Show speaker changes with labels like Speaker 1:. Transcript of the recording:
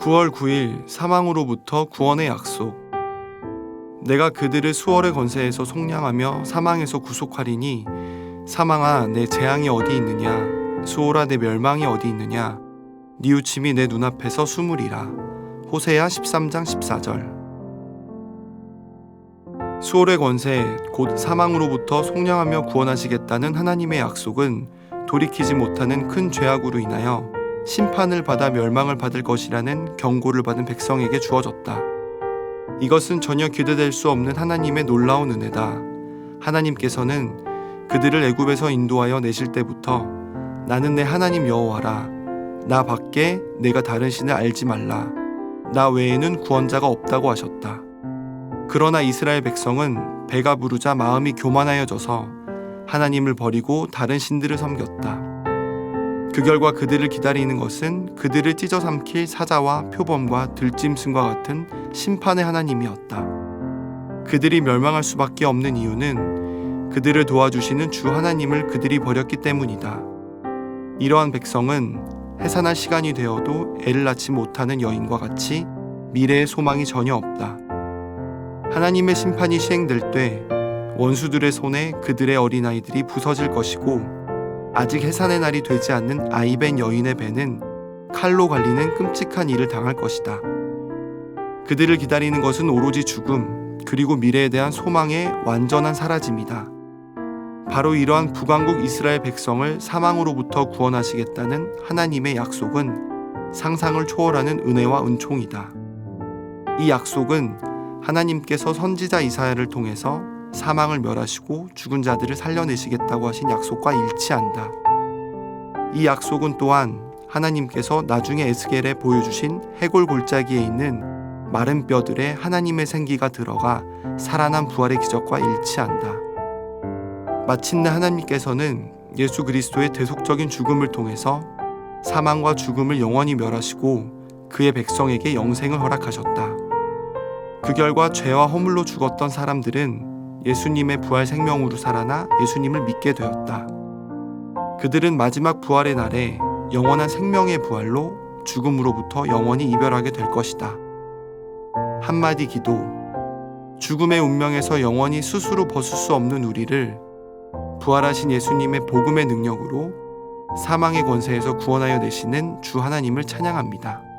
Speaker 1: 9월 9일 사망으로부터 구원의 약속. 내가 그들을 수월의 권세에서 속량하며 사망에서 구속하리니 사망아 내 재앙이 어디 있느냐? 수월아 내 멸망이 어디 있느냐? 뉘우침이 내 눈앞에서 숨으리라. 호세야 13장 14절. 수월의 권세 곧 사망으로부터 속량하며 구원하시겠다는 하나님의 약속은 돌이키지 못하는 큰 죄악으로 인하여 심판을 받아 멸망을 받을 것이라는 경고를 받은 백성에게 주어졌다. 이것은 전혀 기대될 수 없는 하나님의 놀라운 은혜다. 하나님께서는 그들을 애굽에서 인도하여 내실 때부터 나는 내 하나님 여호와라. 나 밖에 내가 다른 신을 알지 말라. 나 외에는 구원자가 없다고 하셨다. 그러나 이스라엘 백성은 배가 부르자 마음이 교만하여져서 하나님을 버리고 다른 신들을 섬겼다. 그 결과 그들을 기다리는 것은 그들을 찢어 삼킬 사자와 표범과 들짐승과 같은 심판의 하나님이었다. 그들이 멸망할 수밖에 없는 이유는 그들을 도와주시는 주 하나님을 그들이 버렸기 때문이다. 이러한 백성은 해산할 시간이 되어도 애를 낳지 못하는 여인과 같이 미래의 소망이 전혀 없다. 하나님의 심판이 시행될 때 원수들의 손에 그들의 어린아이들이 부서질 것이고 아직 해산의 날이 되지 않는 아이벤 여인의 배는 칼로 갈리는 끔찍한 일을 당할 것이다. 그들을 기다리는 것은 오로지 죽음, 그리고 미래에 대한 소망의 완전한 사라짐이다. 바로 이러한 북왕국 이스라엘 백성을 사망으로부터 구원하시겠다는 하나님의 약속은 상상을 초월하는 은혜와 은총이다. 이 약속은 하나님께서 선지자 이사야를 통해서 사망을 멸하시고 죽은 자들을 살려내시겠다고 하신 약속과 일치한다. 이 약속은 또한 하나님께서 나중에 에스겔에 보여주신 해골 골짜기에 있는 마른 뼈들에 하나님의 생기가 들어가 살아난 부활의 기적과 일치한다. 마침내 하나님께서는 예수 그리스도의 대속적인 죽음을 통해서 사망과 죽음을 영원히 멸하시고 그의 백성에게 영생을 허락하셨다. 그 결과 죄와 허물로 죽었던 사람들은 예수님의 부활 생명으로 살아나 예수님을 믿게 되었다. 그들은 마지막 부활의 날에 영원한 생명의 부활로 죽음으로부터 영원히 이별하게 될 것이다. 한마디 기도. 죽음의 운명에서 영원히 스스로 벗을 수 없는 우리를 부활하신 예수님의 복음의 능력으로 사망의 권세에서 구원하여 내시는 주 하나님을 찬양합니다.